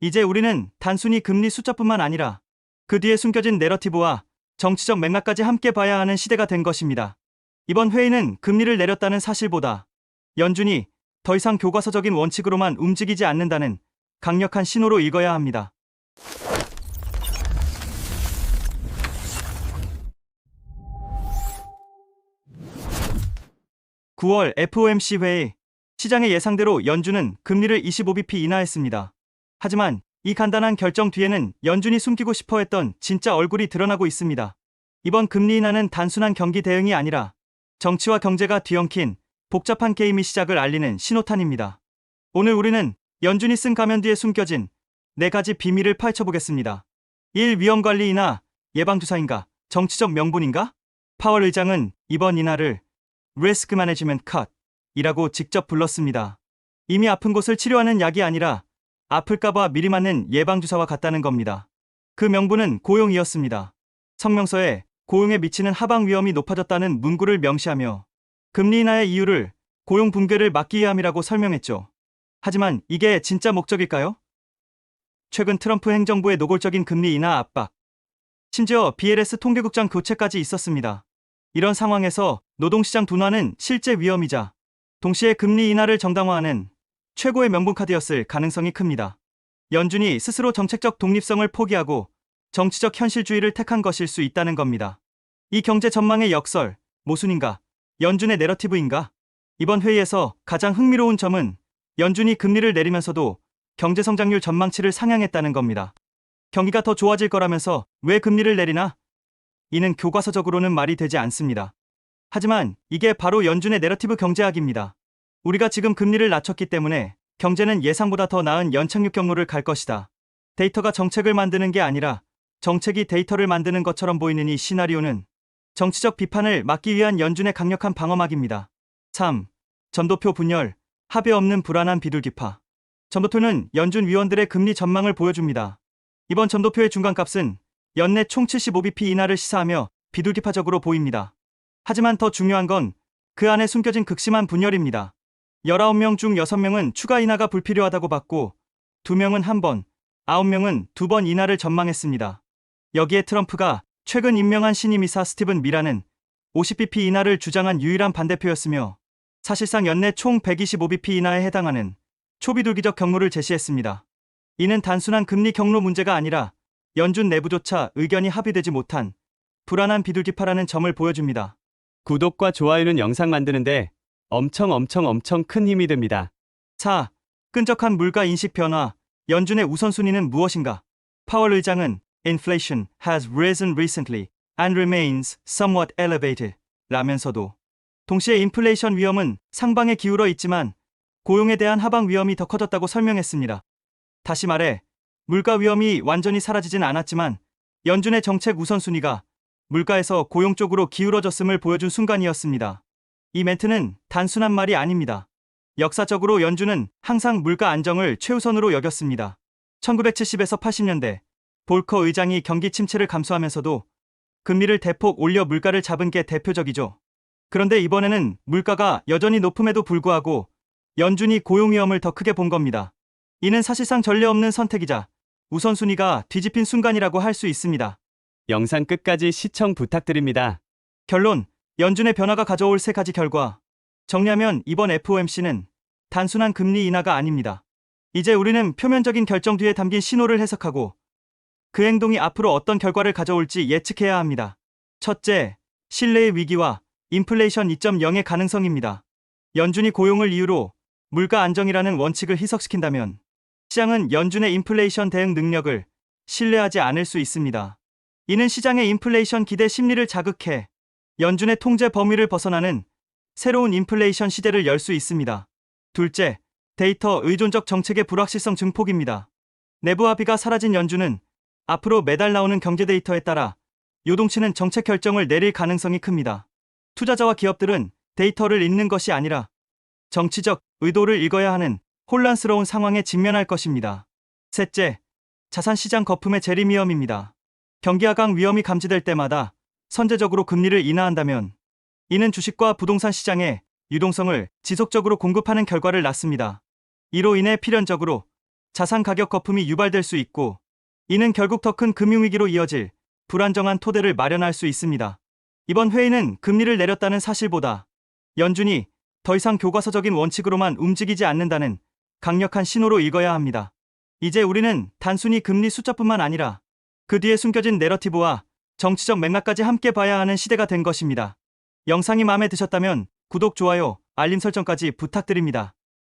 이제 우리는 단순히 금리 숫자뿐만 아니라 그 뒤에 숨겨진 내러티브와 정치적 맥락까지 함께 봐야 하는 시대가 된 것입니다. 이번 회의는 금리를 내렸다는 사실보다 연준이 더 이상 교과서적인 원칙으로만 움직이지 않는다는 강력한 신호로 읽어야 합니다. (9월) FOMC 회의 시장의 예상대로 연준은 금리를 25bp 인하했습니다. 하지만 이 간단한 결정 뒤에는 연준이 숨기고 싶어 했던 진짜 얼굴이 드러나고 있습니다. 이번 금리 인하는 단순한 경기 대응이 아니라 정치와 경제가 뒤엉킨 복잡한 게임이 시작을 알리는 신호탄입니다. 오늘 우리는 연준이 쓴 가면 뒤에 숨겨진 네 가지 비밀을 파헤쳐보겠습니다. 1. 위험관리 인하, 예방주사인가, 정치적 명분인가? 파월 의장은 이번 인하를 Risk Management Cut 이라고 직접 불렀습니다. 이미 아픈 곳을 치료하는 약이 아니라 아플까봐 미리 맞는 예방주사와 같다는 겁니다. 그 명분은 고용이었습니다. 성명서에 고용에 미치는 하방 위험이 높아졌다는 문구를 명시하며 금리 인하의 이유를 고용 붕괴를 막기 위함이라고 설명했죠. 하지만 이게 진짜 목적일까요? 최근 트럼프 행정부의 노골적인 금리 인하 압박, 심지어 BLS 통계국장 교체까지 있었습니다. 이런 상황에서 노동시장 둔화는 실제 위험이자 동시에 금리 인하를 정당화하는 최고의 명분 카드였을 가능성이 큽니다. 연준이 스스로 정책적 독립성을 포기하고 정치적 현실주의를 택한 것일 수 있다는 겁니다. 이 경제 전망의 역설, 모순인가, 연준의 내러티브인가? 이번 회의에서 가장 흥미로운 점은 연준이 금리를 내리면서도 경제 성장률 전망치를 상향했다는 겁니다. 경기가 더 좋아질 거라면서 왜 금리를 내리나? 이는 교과서적으로는 말이 되지 않습니다. 하지만 이게 바로 연준의 내러티브 경제학입니다. 우리가 지금 금리를 낮췄기 때문에 경제는 예상보다 더 나은 연착륙 경로를 갈 것이다. 데이터가 정책을 만드는 게 아니라 정책이 데이터를 만드는 것처럼 보이는 이 시나리오는 정치적 비판을 막기 위한 연준의 강력한 방어막입니다. 3. 전도표 분열, 합의 없는 불안한 비둘기파. 전도표는 연준 위원들의 금리 전망을 보여줍니다. 이번 전도표의 중간값은 연내 총 75bp 인하를 시사하며 비둘기파적으로 보입니다. 하지만 더 중요한 건 그 안에 숨겨진 극심한 분열입니다. 19명 중 6명은 추가 인하가 불필요하다고 봤고 2명은 한 번, 9명은 두 번 인하를 전망했습니다. 여기에 트럼프가 최근 임명한 신임이사 스티븐 미라는 50bp 인하를 주장한 유일한 반대표였으며 사실상 연내 총 125bp 인하에 해당하는 초비둘기적 경로를 제시했습니다. 이는 단순한 금리 경로 문제가 아니라 연준 내부조차 의견이 합의되지 못한 불안한 비둘기파라는 점을 보여줍니다. 구독과 좋아요는 영상 만드는데 엄청 엄청 엄청 큰 힘이 됩니다. 4. 끈적한 물가 인식 변화. 연준의 우선순위는 무엇인가? 파월 의장은 Inflation has risen recently and remains somewhat elevated 라면서도 동시에 인플레이션 위험은 상방에 기울어 있지만 고용에 대한 하방 위험이 더 커졌다고 설명했습니다. 다시 말해 물가 위험이 완전히 사라지진 않았지만 연준의 정책 우선순위가 물가에서 고용 쪽으로 기울어졌음을 보여준 순간이었습니다. 이 멘트는 단순한 말이 아닙니다. 역사적으로 연준은 항상 물가 안정을 최우선으로 여겼습니다. 1970에서 80년대 볼커 의장이 경기 침체를 감수하면서도 금리를 대폭 올려 물가를 잡은 게 대표적이죠. 그런데 이번에는 물가가 여전히 높음에도 불구하고 연준이 고용 위험을 더 크게 본 겁니다. 이는 사실상 전례 없는 선택이자 우선순위가 뒤집힌 순간이라고 할 수 있습니다. 영상 끝까지 시청 부탁드립니다. 결론, 연준의 변화가 가져올 세 가지 결과. 정리하면 이번 FOMC는 단순한 금리 인하가 아닙니다. 이제 우리는 표면적인 결정 뒤에 담긴 신호를 해석하고 그 행동이 앞으로 어떤 결과를 가져올지 예측해야 합니다. 첫째, 신뢰의 위기와 인플레이션 2.0의 가능성입니다. 연준이 고용을 이유로 물가 안정이라는 원칙을 희석시킨다면 시장은 연준의 인플레이션 대응 능력을 신뢰하지 않을 수 있습니다. 이는 시장의 인플레이션 기대 심리를 자극해 연준의 통제 범위를 벗어나는 새로운 인플레이션 시대를 열 수 있습니다. 둘째, 데이터 의존적 정책의 불확실성 증폭입니다. 내부 합의가 사라진 연준은 앞으로 매달 나오는 경제 데이터에 따라 요동치는 정책 결정을 내릴 가능성이 큽니다. 투자자와 기업들은 데이터를 읽는 것이 아니라 정치적 의도를 읽어야 하는 혼란스러운 상황에 직면할 것입니다. 셋째, 자산시장 거품의 재림 위험입니다. 경기 하강 위험이 감지될 때마다 선제적으로 금리를 인하한다면 이는 주식과 부동산 시장에 유동성을 지속적으로 공급하는 결과를 낳습니다. 이로 인해 필연적으로 자산 가격 거품이 유발될 수 있고 이는 결국 더 큰 금융위기로 이어질 불안정한 토대를 마련할 수 있습니다. 이번 회의는 금리를 내렸다는 사실보다 연준이 더 이상 교과서적인 원칙으로만 움직이지 않는다는 강력한 신호로 읽어야 합니다. 이제 우리는 단순히 금리 숫자뿐만 아니라 그 뒤에 숨겨진 내러티브와 정치적 맥락까지 함께 봐야 하는 시대가 된 것입니다. 영상이 마음에 드셨다면 구독, 좋아요, 알림 설정까지 부탁드립니다.